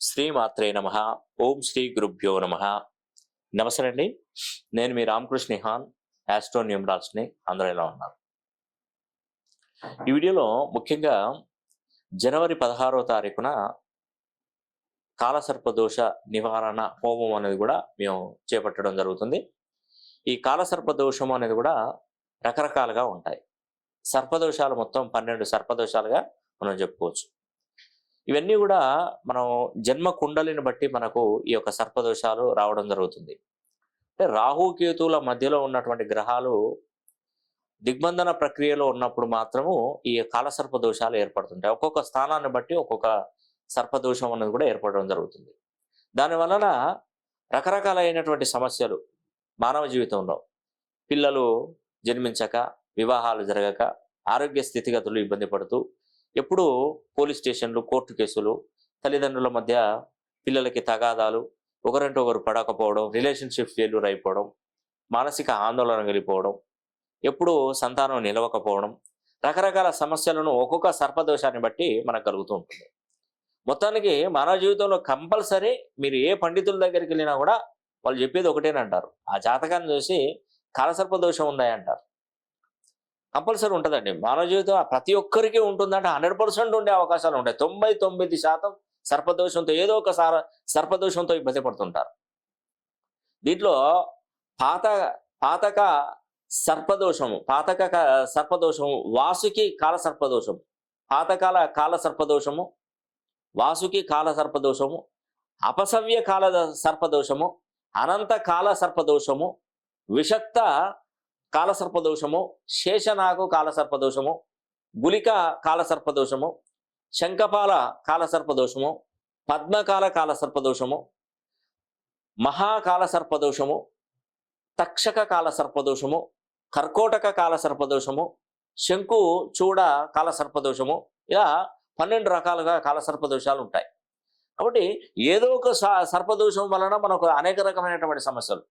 శ్రీమాత్రే నమ. ఓం శ్రీ గురుభ్యో నమ. నమస్తే అండి నేను మీ రామకృష్ణ నిహాన్ యాస్ట్రో న్యూమరాల్స్ని అందరూ ఎలా ఉన్నారు? ఈ వీడియోలో ముఖ్యంగా జనవరి పదహారవ తారీఖున కాలసర్పదోష నివారణ హోమం అనేది కూడా మేము చేపట్టడం జరుగుతుంది. ఈ కాలసర్పదోషం అనేది కూడా రకరకాలుగా ఉంటాయి. సర్పదోషాలు మొత్తం పన్నెండు సర్పదోషాలుగా మనం చెప్పుకోవచ్చు. ఇవన్నీ కూడా మనం జన్మ కుండలిని బట్టి మనకు ఈ యొక్క సర్పదోషాలు రావడం జరుగుతుంది. అంటే రాహుకేతువుల మధ్యలో ఉన్నటువంటి గ్రహాలు దిగ్బంధన ప్రక్రియలో ఉన్నప్పుడు మాత్రము ఈ కాలసర్ప దోషాలు ఏర్పడుతుంటాయి. ఒక్కొక్క స్థానాన్ని బట్టి ఒక్కొక్క సర్పదోషం అనేది కూడా ఏర్పడడం జరుగుతుంది. దాని వలన రకరకాలైనటువంటి సమస్యలు మానవ జీవితంలో పిల్లలు జన్మించక వివాహాలు జరగక ఆరోగ్య స్థితిగతులు ఇబ్బంది పడుతూ ఎప్పుడూ పోలీస్ స్టేషన్లు కోర్టు కేసులు తల్లిదండ్రుల మధ్య పిల్లలకి తగాదాలు ఒకరంటే ఒకరు పడకపోవడం రిలేషన్షిప్ ఫెయిల్యూర్ అయిపోవడం మానసిక ఆందోళన కలిగిపోవడం ఎప్పుడు సంతానం నిలవకపోవడం రకరకాల సమస్యలను ఒక్కొక్క సర్పదోషాన్ని బట్టి మనకు కలుగుతూ ఉంటుంది. మొత్తానికి మానవ జీవితంలో కంపల్సరీ మీరు ఏ పండితుల దగ్గరికి వెళ్ళినా కూడా వాళ్ళు చెప్పేది ఒకటేనంటారు. ఆ జాతకాన్ని చూసి కాలసర్పదోషం ఉందా అంటారు. కంపల్సరీ ఉంటుందండి. మానవ జీవితం ప్రతి ఒక్కరికి ఉంటుందంటే హండ్రెడ్ పర్సెంట్ ఉండే అవకాశాలు ఉంటాయి. తొంభై తొమ్మిది శాతం సర్పదోషంతో ఏదో ఒక సార సర్పదోషంతో ఇబ్బంది పడుతుంటారు. దీంట్లో పాత పాతక సర్పదోషము పాతక సర్పదోషము వాసుకి కాల సర్పదోషము పాతకాల కాల సర్పదోషము వాసుకి కాల సర్పదోషము అపసవ్య కాల సర్పదోషము అనంత కాల సర్పదోషము విషక్త కాలసర్పదోషము శేషనాగు కాల సర్పదోషము గులిక కాల సర్పదోషము శంఖపాల కాల సర్పదోషము పద్మకాల కాల సర్పదోషము మహాకాల సర్పదోషము తక్షక కాల సర్పదోషము కర్కోటక కాల సర్పదోషము శంకు చూడ కాల సర్పదోషము ఇలా పన్నెండు రకాలుగా కాల సర్పదోషాలు ఉంటాయి. కాబట్టి ఏదో ఒక స- సర్పదోషం వలన మనకు అనేక రకమైనటువంటి సమస్యలు.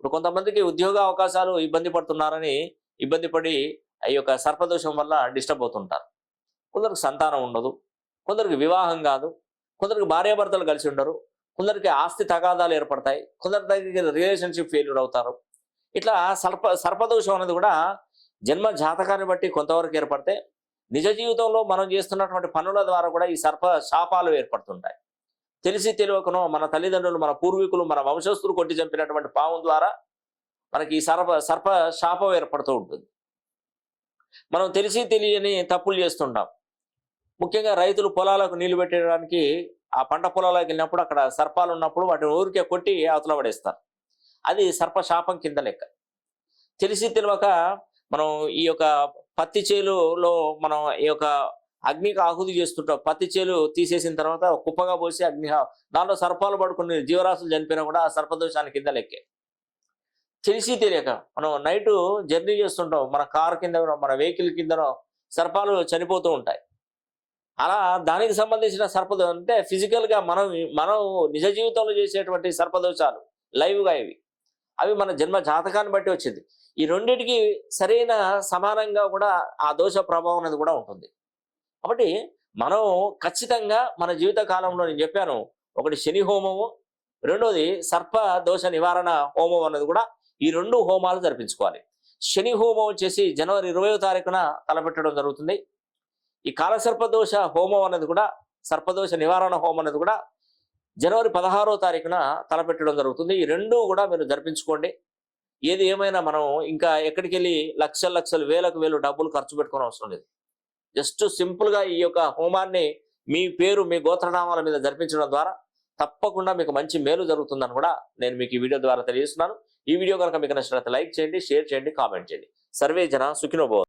ఇప్పుడు కొంతమందికి ఉద్యోగ అవకాశాలు ఇబ్బంది పడుతున్నారని ఇబ్బంది పడి ఈ యొక్క సర్పదోషం వల్ల డిస్టర్బ్ అవుతుంటారు. కొందరికి సంతానం ఉండదు కొందరికి వివాహం కాదు కొందరికి భార్యాభర్తలు కలిసి ఉండరు కొందరికి ఆస్తి తగాదాలు ఏర్పడతాయి కొందరి దగ్గర రిలేషన్షిప్ ఫెయిల్యూర్ అవుతారు. ఇట్లా సర్ప సర్పదోషం అనేది కూడా జన్మ జాతకాన్ని బట్టి కొంతవరకు ఏర్పడితే నిజ జీవితంలో మనం చేస్తున్నటువంటి పనుల ద్వారా కూడా ఈ సర్ప శాపాలు ఏర్పడుతుంటాయి. తెలిసి తెలియకనో మన తల్లిదండ్రులు మన పూర్వీకులు మన వంశస్థులు కొట్టి చంపినటువంటి పావం ద్వారా మనకి ఈ సర్ప సర్ప శాపం ఏర్పడుతూ ఉంటుంది. మనం తెలిసి తెలియని తప్పులు చేస్తుంటాం. ముఖ్యంగా రైతులు పొలాలకు నీళ్ళు పెట్టడానికి ఆ పంట పొలాలకు వెళ్ళినప్పుడు అక్కడ సర్పాలు ఉన్నప్పుడు వాటిని ఊరికే కొట్టి అవతల పడేస్తారు. అది సర్ప శాపం కింద లెక్క. తెలిసి తెలియక మనం ఈ యొక్క పత్తి చేలులో మనం ఈ యొక్క అగ్నికి ఆహుతి చేస్తుంటాం పత్తి చేలు తీసేసిన తర్వాత కుప్పగా పోసి అగ్ని దాంట్లో సర్పాలు పడుకుని జీవరాశులు చనిపోయినా కూడా ఆ సర్పదోషాన్ని కింద లెక్కే. తెలిసి తెలియక మనం నైట్ జర్నీ చేస్తుంటాం. మన కార్ కింద మన వెహికల్ కిందనో సర్పాలు చనిపోతూ ఉంటాయి. అలా దానికి సంబంధించిన సర్పదో అంటే ఫిజికల్గా మనం మనం నిజ జీవితంలో చేసేటువంటి సర్పదోషాలు లైవ్గా ఇవి. అవి మన జన్మ జాతకాన్ని బట్టి వచ్చింది. ఈ రెండింటికి సరైన సమానంగా కూడా ఆ దోష ప్రభావం అనేది కూడా ఉంటుంది. కాబట్టి మనం ఖచ్చితంగా మన జీవిత కాలంలో నేను చెప్పాను ఒకటి శని హోమము రెండోది సర్ప దోష నివారణ హోమం అన్నది కూడా ఈ రెండు హోమాలు జరిపించుకోవాలి. శని హోమం వచ్చేసి జనవరి ఇరవయో తారీఖున తలపెట్టడం జరుగుతుంది. ఈ కాలసర్పదోష హోమం అన్నది కూడా సర్పదోష నివారణ హోమం అనేది కూడా జనవరి పదహారో తారీఖున తలపెట్టడం జరుగుతుంది. ఈ రెండు కూడా మీరు జరిపించుకోండి. ఏది ఏమైనా మనం ఇంకా ఎక్కడికి వెళ్ళి లక్షల లక్షలు వేలకు వేలు డబ్బులు ఖర్చు పెట్టుకోవడం అవసరం లేదు. జస్ట్ సింపుల్గా ఈ యొక్క హోమాన్ని మీ పేరు మీ గోత్రనామాల మీద జరిపించడం ద్వారా తప్పకుండా మీకు మంచి మేలు జరుగుతుందని కూడా నేను మీకు ఈ వీడియో ద్వారా తెలియజేస్తున్నాను. ఈ వీడియో కనుక మీకు నచ్చినట్లయితే లైక్ చేయండి షేర్ చేయండి కామెంట్ చేయండి. సర్వే జన సుఖినోభవ